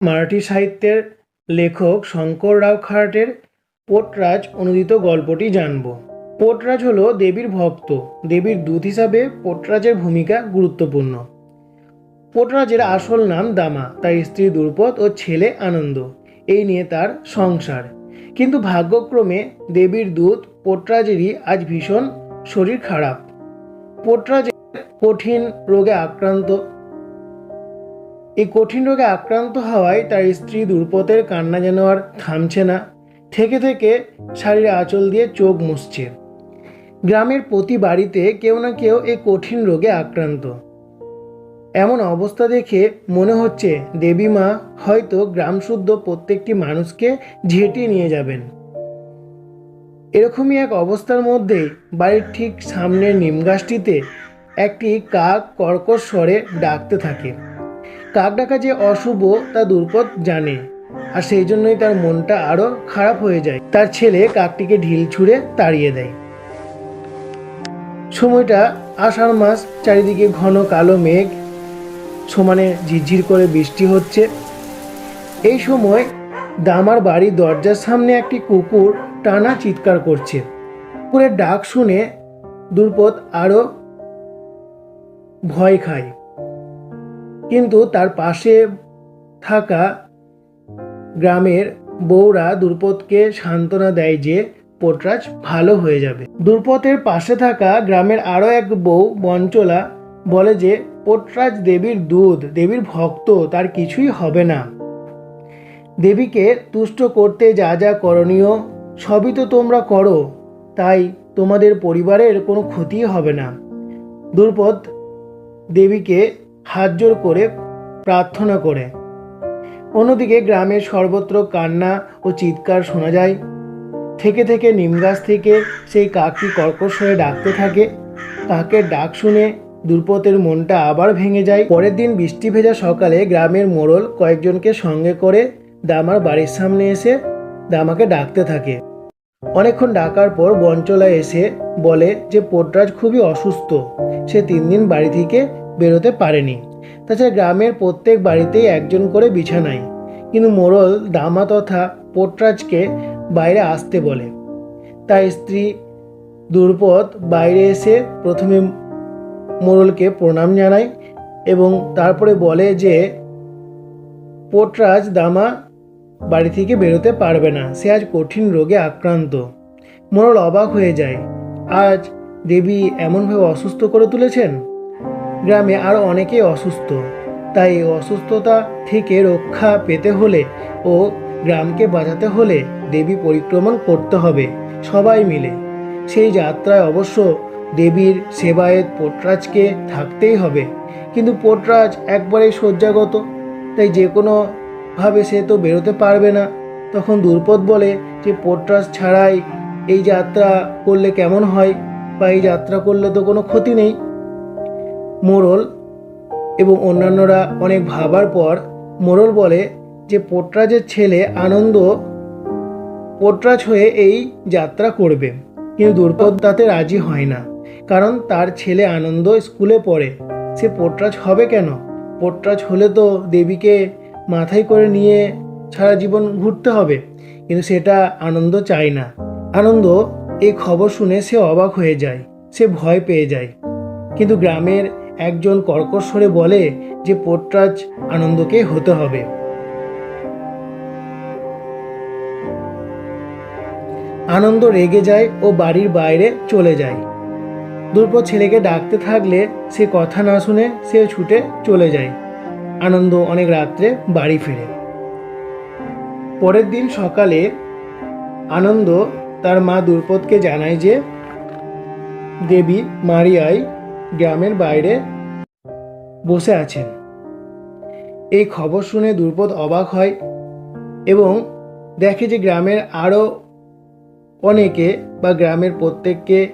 মারাঠি সাহিত্যের লেখক শঙ্কর রাও খারাটের পোটরাজ অনুদিত গল্পটি জানব। পোটরাজ হলো দেবীর ভক্ত। দেবীর দূত হিসাবে পোটরাজের ভূমিকা গুরুত্বপূর্ণ। পোটরাজের আসল নাম দামা, তার স্ত্রী দুর্পদ ও ছেলে আনন্দ। এই নিয়ে তার সংসার। কিন্তু ভাগ্যক্রমে দেবীর দূত পোটরাজেরই আজ ভীষণ শরীর খারাপ। পোটরাজের কঠিন রোগে আক্রান্ত এই কঠিন রোগে আক্রান্ত হওয়ায় তার স্ত্রী দুর্পতের কান্না যেন আর থামছে না। থেকে থেকে শাড়ির আঁচল দিয়ে চোখ মুছছে। গ্রামের প্রতি বাড়িতে কেউ না কেউ এই কঠিন রোগে আক্রান্ত। এমন অবস্থা দেখে মনে হচ্ছে, দেবী মা, হয়তো গ্রামশুদ্ধ প্রত্যেকটি মানুষকে ঝেঁটিয়ে নিয়ে যাবেন। এরকমই এক অবস্থার মধ্যেই বাড়ির ঠিক সামনের নিম গাছটিতে একটি কাক কর্কশ স্বরে ডাকতে থাকে। কাক ডাকা যে অশুভ, তা দুর্পদ জানে। আর সেই জন্যই তার মনটা আরও খারাপ হয়ে যায়। তার ছেলে কাকটিকে ঢিল ছুঁড়ে তাড়িয়ে দেয়। সময়টা আষাঢ় মাস, চারিদিকে ঘন কালো মেঘ। সমানে ঝিরঝির করে বৃষ্টি হচ্ছে। এই সময় দামার বাড়ির দরজার সামনে একটি কুকুর টানা চিৎকার করছে। কুকুরের ডাক শুনে দুর্পদ আরও ভয় খায়। কিন্তু তার পাশে থাকা গ্রামের বউরা দুর্পদকে সান্ত্বনা দেয় যে পোটরাজ ভালো হয়ে যাবে। দুর্পথের পাশে থাকা গ্রামের আরও এক বউ বঞ্চলা বলে যে, পোটরাজ দেবীর দুধ, দেবীর ভক্ত, তার কিছুই হবে না। দেবীকে তুষ্ট করতে যা যা করণীয়, সবই তো তোমরা করো, তাই তোমাদের পরিবারের কোনো ক্ষতি হবে না। দুর্পদ দেবীকে হাত জোর করে প্রার্থনা করে। অন্যদিকে গ্রামের সর্বত্র কান্না ও চিৎকার শোনা যায়। থেকে থেকে নিম গাছ থেকে সেই কাকটি কর্কশ হয়ে ডাকতে থাকে। কাকের ডাক শুনে দুর্পতের মনটা আবার ভেঙে যায়। পরের দিন বৃষ্টি ভেজা সকালে গ্রামের মোড়ল কয়েকজনকে সঙ্গে করে দামার বাড়ির সামনে এসে দামাকে ডাকতে থাকে। অনেকক্ষণ ডাকার পর বঞ্চলা এসে বলে যে পোটরাজ খুবই অসুস্থ। সে তিন দিন বাড়ি থেকে বেরোতে পারেনি। তাছাড়া গ্রামের প্রত্যেক বাড়িতেই একজন করে বিছানায়। কিন্তু মোরল দামা তথা পোটরাজকে বাইরে আসতে বলে। তার স্ত্রী দুর্পদ বাইরে এসে প্রথমে মোড়লকে প্রণাম জানায় এবং তারপরে বলে যে, পোটরাজ দামা বাড়ি থেকে বেরোতে পারবে না। সে আজ কঠিন রোগে আক্রান্ত মোরল অবাক হয়ে যায়। আজ দেবী এমনভাবে অসুস্থ করে তুলেছেন? গ্রামে আরও অনেকেই অসুস্থ। তাই এই অসুস্থতা থেকে রক্ষা পেতে হলে ও গ্রামকে বাঁচাতে হলে দেবী পরিক্রমণ করতে হবে, সবাই মিলে। সেই যাত্রায় অবশ্য দেবীর সেবায়েত পোটরাজকে থাকতেই হবে। কিন্তু পোটরাজ একবারেই শয্যাগত, তাই যে কোনোভাবে সে তো বেরোতে পারবে না। তখন দুর্পদ বলে যে, পোটরাজ ছাড়াই এই যাত্রা করলে কেমন হয়? বা এই যাত্রা করলে তো কোনো ক্ষতি নেই? মোড়ল এবং অন্যান্যরা অনেক ভাবার পর মোড়ল বলে যে পোটরাজের ছেলে আনন্দ পোটরাজ হয়ে এই যাত্রা করবে। কিন্তু দুর্পদ তাতে রাজি হয় না, কারণ তার ছেলে আনন্দ স্কুলে পড়ে। সে পোটরাজ হবে কেন? পোটরাজ হলে তো দেবীকে মাথায় করে নিয়ে সারা জীবন ঘুরতে হবে, কিন্তু সেটা আনন্দ চায় না। আনন্দ এই খবর শুনে সে অবাক হয়ে যায়, সে ভয় পেয়ে যায়। কিন্তু গ্রামের একজন কর্কশ্বরে বলে যে পোটরাজ আনন্দকে হতে হবে। আনন্দ রেগে যায় ও বাড়ির বাইরে চলে যায়। দুর্পদ ছেলেকে ডাকতে থাকলে সে কথা না শুনে সে ছুটে চলে যায়। আনন্দ অনেক রাত্রে বাড়ি ফেরে। পরের দিন সকালে আনন্দ তার মা দুর্পদকে জানায় যে দেবী মারিয়াই গ্রামের বাইরে বসে আছেন। এই খবর শুনে দুর্পদ অবাক হয় এবং দেখে যে গ্রামের আরও অনেকে বা গ্রামের প্রত্যেককে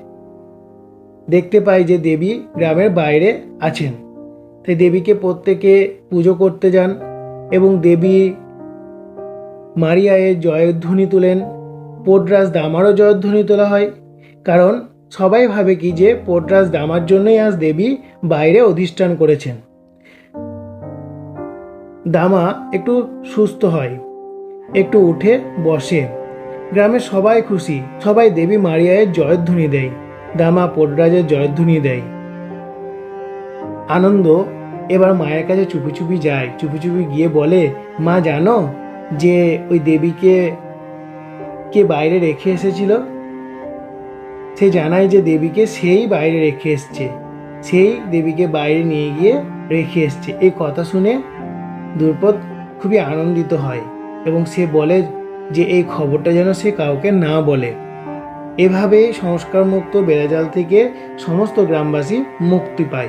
দেখতে পায় যে দেবী গ্রামের বাইরে আছেন। তাই দেবীকে প্রত্যেকে পুজো করতে যান এবং দেবী মারিয়ায়ের জয়ধ্বনি তোলেন। পোটরাজ দামারও জয়ধ্বনি তোলা হয়। কারণ সবাই ভাবে কি যে পোটরাজ দামার জন্যই আজ দেবী বাইরে অধিষ্ঠান করেছেন। দামা একটু সুস্থ হয়, একটু উঠে বসে। গ্রামের সবাই খুশি, সবাই দেবী মারিয়ায়ের জয়ধ্বনি দেয়, দামা পোটরাজের জয়ধ্বনি দেয়। আনন্দ এবার মায়ের কাছে চুপি চুপি যায়, চুপি চুপি গিয়ে বলে, মা, জানো যে ওই দেবীকে কে বাইরে রেখে এসেছিল? সে জানায় যে দেবীকে সেই বাইরে রেখে এসছে। সেই দেবীকে বাইরে নিয়ে গিয়ে রেখে এসছে। এই কথা শুনে দুর্পদ খুবই আনন্দিত হয় এবং সে বলে যে এই খবরটা যেন সে কাউকে না বলে। এভাবেই সংস্কারমুক্ত বেড়াজাল থেকে সমস্ত গ্রামবাসী মুক্তি পায়।